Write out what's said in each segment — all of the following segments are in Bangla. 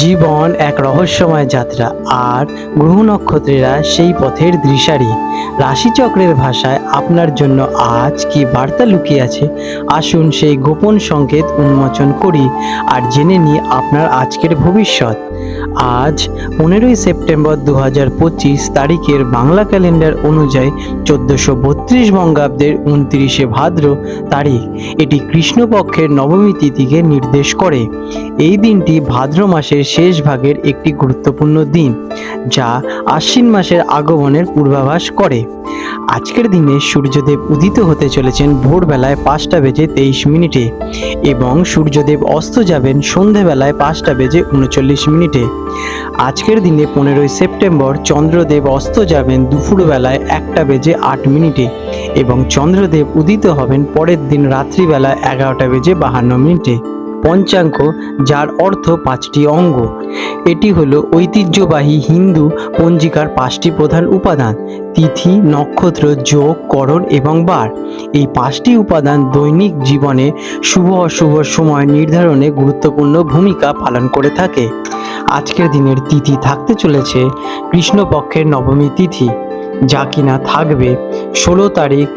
জীবন এক রহস্যময় যাত্রা, আর গ্রহ নক্ষত্রেরা সেই পথের দৃশারি। রাশিচক্রের ভাষায় আপনার জন্য আজ কি বার্তা লুকিয়ে আছে? আসুন সেই গোপন সংকেত উন্মোচন করি, আর জেনে নিই আপনার আজকের ভবিষ্যৎ। আজ পনেরোই সেপ্টেম্বর দু হাজার পঁচিশ তারিখের বাংলা ক্যালেন্ডার অনুযায়ী চোদ্দোশো বত্রিশ বঙ্গাব্দের উনত্রিশে ভাদ্র তারিখ এটি কৃষ্ণপক্ষের নবমী তিথিকে নির্দেশ করে। এই দিনটি ভাদ্র মাসের শেষ ভাগের একটি গুরুত্বপূর্ণ দিন, যা আশ্বিন মাসের আগমনের পূর্বাভাস করে। আজকের দিনে সূর্যদেব উদিত হতে চলেছেন ভোরবেলায় পাঁচটা বেজে তেইশ মিনিটে এবং সূর্যদেব অস্ত যাবেন সন্ধেবেলায় পাঁচটা বেজে উনচল্লিশ মিনিটে। আজকের দিনে পনেরোই সেপ্টেম্বর চন্দ্রদেব অস্ত যাবেন দুপুরবেলায় একটা বেজে আট মিনিটে এবং চন্দ্রদেব উদিত হবেন পরের দিন রাত্রিবেলা এগারোটা বেজে বাহান্ন মিনিটে। পঞ্চাঙ্গ, যার অর্থ পাঁচটি অঙ্গ। এটি হলো ঐতিহ্যবাহী হিন্দু পঞ্জিকার পাঁচটি প্রধান উপাদান, তিথি, নক্ষত্র, যোগ, করণ এবং বার। এই পাঁচটি উপাদান দৈনিক জীবনে শুভ অশুভ সময় নির্ধারণে গুরুত্বপূর্ণ ভূমিকা পালন করে থাকে। আজকের দিনের তিথি থাকতে চলেছে কৃষ্ণপক্ষের নবমী তিথি। যা কিনা থাকবে ষোলো তারিখ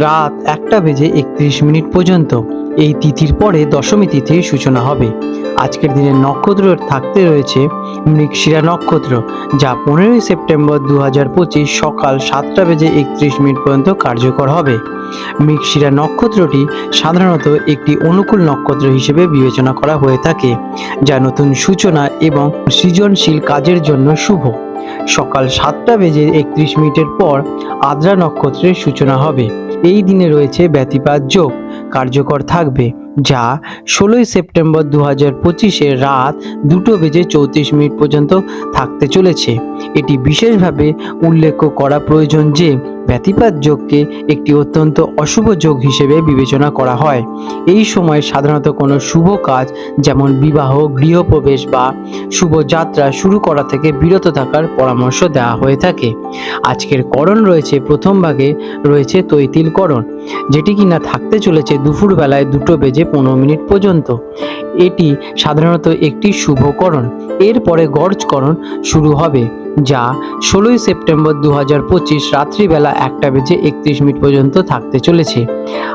রাত একটা বেজে একত্রিশ মিনিট পর্যন্ত। এই তিথির পরে দশমী তিথির সূচনা হবে। আজকের দিনের নক্ষত্র থাকতে রয়েছে মৃগশিরা নক্ষত্র, যা পনেরোই সেপ্টেম্বর দু হাজার পঁচিশ সকাল সাতটা বেজে একত্রিশ মিনিট পর্যন্ত কার্যকর হবে। মৃগশিরা নক্ষত্রটি সাধারণত একটি অনুকূল নক্ষত্র হিসেবে বিবেচনা করা হয়ে থাকে, যা নতুন সূচনা এবং সৃজনশীল কাজের জন্য শুভ। সকাল সাতটা বেজে একত্রিশ মিনিটের পর আদ্রা নক্ষত্রের সূচনা হবে। এই দিনে রয়েছে ব্যতিপাত যোগ। কার্যকর থাকবে যা ষোলোই সেপ্টেম্বর দু হাজার পঁচিশে রাত দুটো বেজে চৌত্রিশ মিনিট পর্যন্ত থাকতে চলেছে। এটি বিশেষভাবে উল্লেখ করা প্রয়োজন যে ব্যতিপাত যোগকে একটি অত্যন্ত অশুভ যোগ হিসেবে বিবেচনা করা হয়। এই সময় সাধারণত কোনো শুভ কাজ, যেমন বিবাহ, গৃহপ্রবেশ বা শুভ যাত্রা শুরু করা থেকে বিরত থাকার পরামর্শ দেওয়া হয়ে থাকে। আজকের করণ রয়েছে প্রথম ভাগে রয়েছে তৈতিল করণ যেটি কিনা থাকতে চলেছে দুপুর বেলায় দুটো বেজে পনেরো মিনিট পর্যন্ত। এটি সাধারণত একটি শুভকরণ এরপরে গর্জকরণ শুরু হবে। যা ষোলোই সেপ্টেম্বর দু হাজার পঁচিশ রাত্রিবেলা একটা বেজে একত্রিশ মিনিট পর্যন্ত থাকতে চলেছে।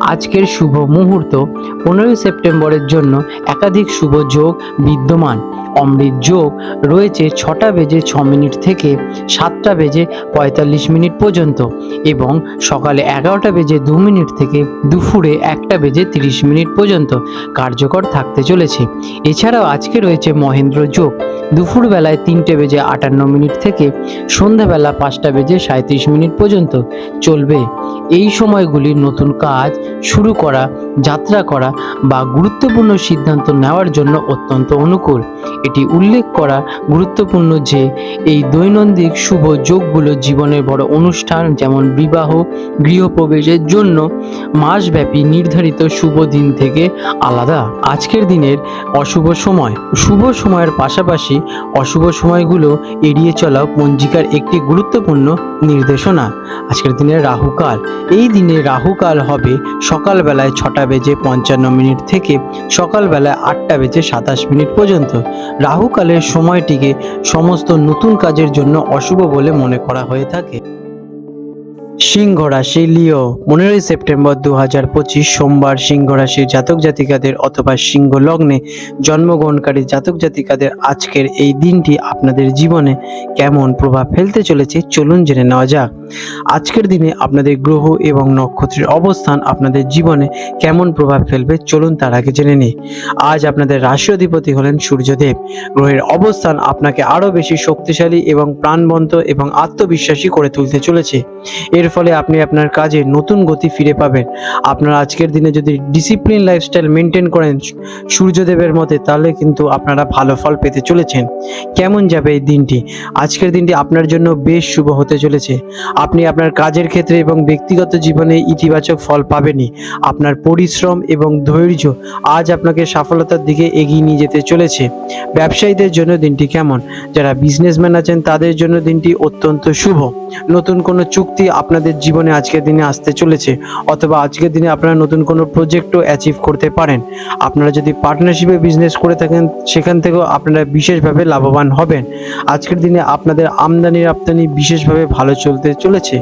আজকের শুভ মুহূর্ত পনেরোই সেপ্টেম্বরের জন্য একাধিক শুভ যোগ বিদ্যমান। অমৃত যোগ রয়েছে ছটা বেজে ছ মিনিট থেকে সাতটা বেজে পঁয়তাল্লিশ মিনিট পর্যন্ত এবং সকালে এগারোটা বেজে দু মিনিট থেকে দুপুরে একটা বেজে তিরিশ মিনিট পর্যন্ত কার্যকর থাকতে চলেছে। এছাড়াও আজকে রয়েছে মহেন্দ্র যোগ। দুপুরবেলায় তিনটে বেজে আটান্ন মিনিট থেকে সন্ধ্যাবেলা পাঁচটা বেজে সাঁত্রিশ মিনিট পর্যন্ত চলবে এই সময়গুলি নতুন কাজ শুরু করা, যাত্রা করা বা গুরুত্বপূর্ণ সিদ্ধান্ত নেওয়ার জন্য অত্যন্ত অনুকূল। এটি উল্লেখ করা গুরুত্বপূর্ণ যে, এই দৈনন্দিন শুভ যোগগুলো জীবনের বড় অনুষ্ঠান যেমন বিবাহ, গৃহপ্রবেশের জন্য মাসব্যাপী নির্ধারিত শুভ দিন থেকে আলাদা। আজকের দিনের অশুভ সময়। শুভ সময়ের পাশাপাশি অশুভ সময়গুলো এড়িয়ে চলা পঞ্জিকার একটি গুরুত্বপূর্ণ নির্দেশনা। আজকের দিনের রাহুকাল এই দিনে রাহুকাল হবে সকালবেলায় ছটা বেজে পঞ্চান্ন মিনিট থেকে সকালবেলায় আটটা বেজে সাতাশ মিনিট পর্যন্ত। রাহুকালের সময়টিকে সমস্ত নতুন কাজের জন্য অশুভ বলে মনে করা হয়ে থাকে। সিংহ রাশি লিও, পনেরোই সেপ্টেম্বর দু হাজার পঁচিশ সোমবার সিংহ রাশির জাতক জাতিকাদের অথবা সিংহ লগ্নে জন্মগ্রহণকারী জাতক জাতিকাদের আজকের এই দিনটি আপনাদের জীবনে কেমন প্রভাব ফেলতে চলেছে চলুন জেনে নেওয়া যাক। আজকের দিনে আপনাদের গ্রহ এবং নক্ষত্রের অবস্থান আপনাদের জীবনে কেমন প্রভাব ফেলবে চলুন তার আগে জেনে নিই। আজ আপনাদের রাশি অধিপতি হলেন সূর্যদেব। গ্রহের অবস্থান আপনাকে আরও বেশি শক্তিশালী এবং প্রাণবন্ত এবং আত্মবিশ্বাসী করে তুলতে চলেছে। এর ফলে আপনি আপনার কাজে নতুন গতি ফিরে পাবেন। আপনার আজকের দিনে যদি ডিসিপ্লিন লাইফস্টাইল মেনটেন করেন সূর্যদেবের মতে, তাহলে কিন্তু আপনারা ভালো ফল পেতে চলেছেন। কেমন যাবে এই দিনটি? আজকের দিনটি আপনার জন্য বেশ শুভ হতে চলেছে। আপনি আপনার কাজের ক্ষেত্রে এবং ব্যক্তিগত জীবনে ইতিবাচক ফল পাবেনই। আপনার পরিশ্রম এবং ধৈর্য আজ আপনাকে সফলতার দিকে এগিয়ে নিয়ে যেতে চলেছে। ব্যবসায়ীদের জন্য দিনটি কেমন? যারা বিজনেসম্যান আছেন, তাদের জন্য দিনটি অত্যন্ত শুভ। নতুন কোনো চুক্তি আপনাদের জীবনে আজকের দিনে আসতে চলেছে, অথবা আজকের দিনে আপনারা নতুন কোনো প্রজেক্টও অ্যাচিভ করতে পারেন। আপনারা যদি পার্টনারশিপে বিজনেস করে থাকেন, সেখান থেকেও আপনারা বিশেষভাবে লাভবান হবেন। আজকের দিনে আপনাদের আমদানি রপ্তানি বিশেষভাবে ভালো চলতে চলেছে।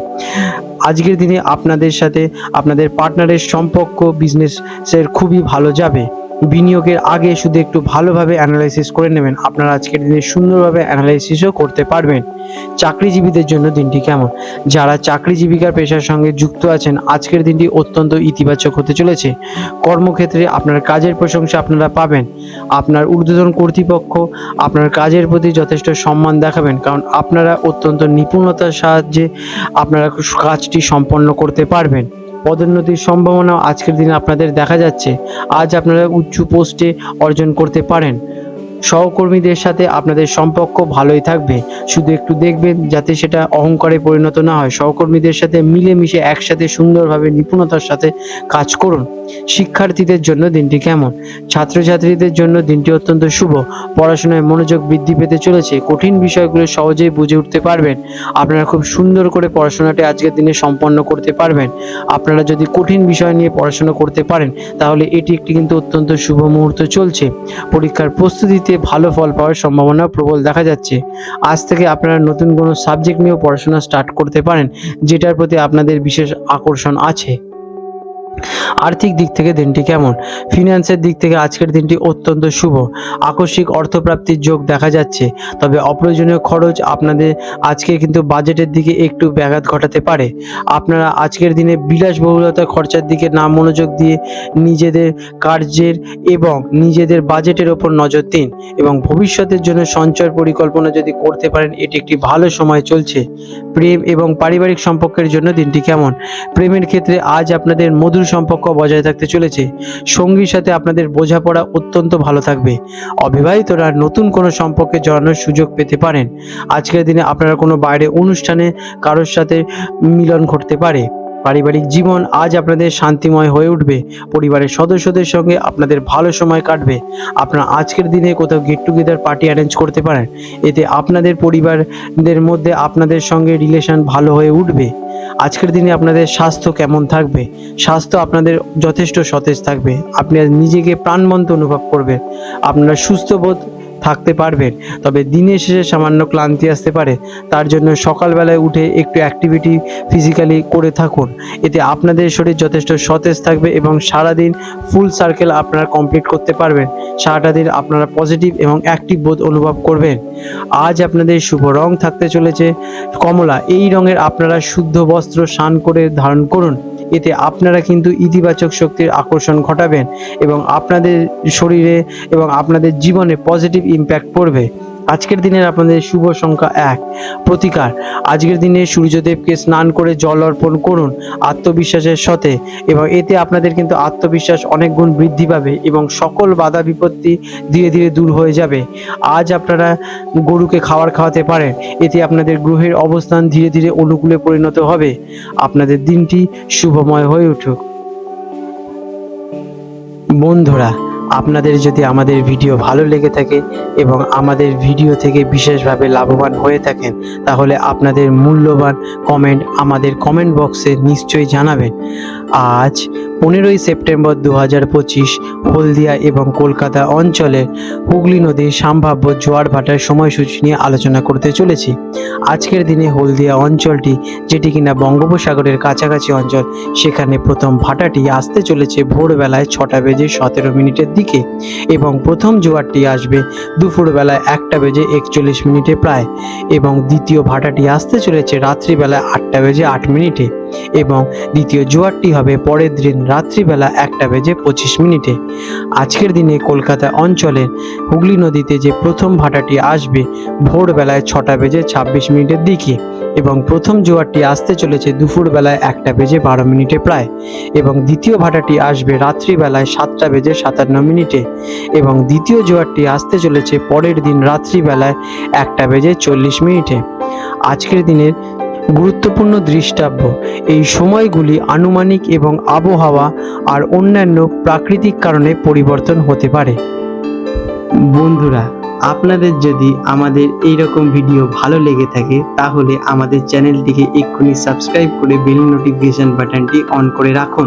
আজকের দিনে আপনাদের সাথে আপনাদের পার্টনারের সম্পর্ক বিজনেসের খুবই ভালো যাবে। বিনিয়োগের আগে শুধু একটু ভালোভাবে অ্যানালাইসিস করে নেবেন। আপনারা আজকের দিনে সুন্দরভাবে অ্যানালাইসিসও করতে পারবেন। চাকরিজীবীদের জন্য দিনটি কেমন? যারা চাকরি জীবিকার পেশার সঙ্গে যুক্ত আছেন, আজকের দিনটি অত্যন্ত ইতিবাচক হতে চলেছে। কর্মক্ষেত্রে আপনার কাজের প্রশংসা আপনারা পাবেন। আপনার ঊর্ধ্বতন কর্তৃপক্ষ আপনার কাজের প্রতি যথেষ্ট সম্মান দেখাবেন, কারণ আপনারা অত্যন্ত নিপুণতার সাহায্যে আপনারা কাজটি সম্পন্ন করতে পারবেন। পদোন্নতির সম্ভাবনা আজকের দিনে আপনাদের দেখা যাচ্ছে। আজ আপনারা উচ্চ পোস্টে অর্জন করতে পারেন। সহকর্মীদের সাথে আপনাদের সম্পর্ক ভালোই থাকবে। শুধু একটু দেখবেন যাতে সেটা অহংকারে পরিণত না হয়। সহকর্মীদের সাথে মিলেমিশে একসাথে সুন্দরভাবে নিপুণতার সাথে কাজ করুন। শিক্ষার্থীদের জন্য দিনটি কেমন? ছাত্রছাত্রীদের জন্য দিনটি অত্যন্ত শুভ। পড়াশোনায় মনোযোগ বৃদ্ধি পেতে চলেছে। কঠিন বিষয়গুলো সহজেই বুঝে উঠতে পারবেন। আপনারা খুব সুন্দর করে পড়াশোনাটি আজকের দিনে সম্পন্ন করতে পারবেন। আপনারা যদি কঠিন বিষয় নিয়ে পড়াশোনা করতে পারেন, তাহলে এটি একটি কিন্তু অত্যন্ত শুভ মুহূর্ত চলছে। পরীক্ষার প্রস্তুতিতে ভালো ফল পাওয়ার সম্ভাবনা প্রবল দেখা যাচ্ছে। আজ থেকে আপনারা নতুন কোনো সাবজেক্ট নিয়েও পড়াশোনা স্টার্ট করতে পারেন, যেটার প্রতি আপনাদের বিশেষ আকর্ষণ আছে। আর্থিক দিক থেকে দিনটি কেমন? ফিনান্সের দিক থেকে আজকের দিনটি অত্যন্ত শুভ। আকস্মিক অর্থপ্রাপ্তির যোগ দেখা যাচ্ছে। তবে অপ্রয়োজনীয় খরচ আপনাদের আজকে কিন্তু বাজেটের দিকে একটু ব্যাঘাত ঘটাতে পারে। আপনারা আজকের দিনে বিলাসবহুলতা খরচার দিকে না মনোযোগ দিয়ে নিজেদের কার্যের এবং নিজেদের বাজেটের ওপর নজর দিন এবং ভবিষ্যতের জন্য সঞ্চয় পরিকল্পনা যদি করতে পারেন, এটি একটি ভালো সময় চলছে। প্রেম এবং পারিবারিক সম্পর্কের জন্য দিনটি কেমন? প্রেমের ক্ষেত্রে আজ আপনাদের মধুর সম্পর্ক বজায় থাকতে চলেছে। সঙ্গীর সাথে আপনাদের বোঝাপড়া অত্যন্ত ভালো থাকবে। অবিবাহিতরা নতুন কোনো সম্পর্কে জড়ানোর সুযোগ পেতে পারেন। আজকের দিনে আপনারা কোনো বাইরে অনুষ্ঠানে কারোর সাথে মিলন ঘটতে পারে। পারিবারিক জীবন আজ আপনাদের শান্তিময় হয়ে উঠবে। পরিবারের সদস্যদের সঙ্গে আপনাদের ভালো সময় কাটবে। আপনারা আজকের দিনে কোথাও গেট টুগেদার পার্টি অ্যারেঞ্জ করতে পারেন। এতে আপনাদের পরিবারদের মধ্যে আপনাদের সঙ্গে রিলেশন ভালো হয়ে উঠবে। আজকের দিনে আপনাদের স্বাস্থ্য কেমন থাকবে? স্বাস্থ্য আপনাদের যথেষ্ট সতেজ থাকবে। আপনি নিজেকে প্রাণবন্ত অনুভব করবেন। আপনারা সুস্থ বোধ থাকতে পারবেন তবে দিনের শেষে সামান্য ক্লান্তি আসতে পারে। তার জন্য সকালবেলায় উঠে একটু অ্যাক্টিভিটি ফিজিক্যালি করে থাকুন। এতে আপনাদের শরীর যথেষ্ট সতেজ থাকবে এবং সারাদিন ফুল সার্কেল আপনারা কমপ্লিট করতে পারবেন। সারাটা দিন আপনারা পজিটিভ এবং অ্যাক্টিভ বোধ অনুভব করবেন। আজ আপনাদের শুভ রং থাকতে চলেছে। কমলা, এই রঙের আপনারা শুদ্ধ বস্ত্র স্নান করে ধারণ করুন। এতে আপনারা কিন্তু ইতিবাচক শক্তির আকর্ষণ ঘটাবেন এবং আপনাদের শরীরে এবং আপনাদের জীবনে পজিটিভ ইম্প্যাক্ট পড়বে। আজকের দিনের আপনাদের শুভ সংখ্যা এক, প্রতিকার। আজকের দিনে সূর্যদেবকে স্নান করে জল অর্পণ করুন আত্মবিশ্বাসের সাথে এবং এতে আপনাদের কিন্তু আত্মবিশ্বাস অনেক গুণ বৃদ্ধি পাবে এবং সকল বাধা বিপত্তি ধীরে ধীরে দূর হয়ে যাবে। আজ আপনারা গরুকে খাবার খাওয়াতে পারেন, এতে আপনাদের গ্রহের অবস্থান ধীরে ধীরে অনুকূলে পরিণত হবে। আপনাদের দিনটি শুভময় হয়ে উঠুক। বন্ধুরা আপনাদের যদি আমাদের ভিডিও ভালো লেগে থাকে এবং আমাদের ভিডিও থেকে বিশেষভাবে লাভবান হয়ে থাকেন, তাহলে আপনাদের মূল্যবান কমেন্ট আমাদের কমেন্ট বক্সে নিশ্চয়ই জানাবেন। আজ পনেরোই সেপ্টেম্বর দু হাজার পঁচিশ হলদিয়া এবং কলকাতা অঞ্চলের হুগলি নদীর সম্ভাব্য জোয়ার ভাটার সময়সূচি নিয়ে আলোচনা করতে চলেছি। আজকের দিনে হলদিয়া অঞ্চলটি, যেটি কিনা বঙ্গোপসাগরের কাছাকাছি অঞ্চল, সেখানে প্রথম ভাটাটি আসতে চলেছে ভোরবেলায় ছটা বেজে সতেরো মিনিটের দিকে এবং প্রথম জোয়ারটি আসবে দুপুরবেলায় একটা বেজে একচল্লিশ মিনিটে প্রায় এবং দ্বিতীয় ভাটাটি আসতে চলেছে রাত্রিবেলায় আটটা বেজে আট মিনিটে এবং দ্বিতীয় জোয়ারটি হবে পরের দিন রাত্রিবেলা একটা বেজে পঁচিশ মিনিটে। আজকের দিনে কলকাতা অঞ্চলের হুগলি নদীতে যে প্রথম ভাটাটি আসবে ভোরবেলায় ছটা বেজে ছাব্বিশ মিনিটের দিকে এবং প্রথম জোয়ারটি আসতে চলেছে দুপুরবেলায় একটা বেজে বারো মিনিটে প্রায় এবং দ্বিতীয় ভাটাটি আসবে রাত্রিবেলায় সাতটা বেজে সাতান্ন মিনিটে এবং দ্বিতীয় জোয়ারটি আসতে চলেছে পরের দিন রাত্রিবেলায় একটা বেজে চল্লিশ মিনিটে। আজকের দিনের গুরুত্বপূর্ণ দৃষ্টাব্য। এই সময়গুলি আনুমানিক এবং আবহাওয়া আর অন্যান্য প্রাকৃতিক কারণে পরিবর্তন হতে পারে। বন্ধুরা, আপনাদের যদি আমাদের এই রকম ভিডিও ভালো লেগে থাকে, তাহলে আমাদের চ্যানেলটিকে এক্ষুনি সাবস্ক্রাইব করে বেল নোটিফিকেশন বাটনটি অন করে রাখুন।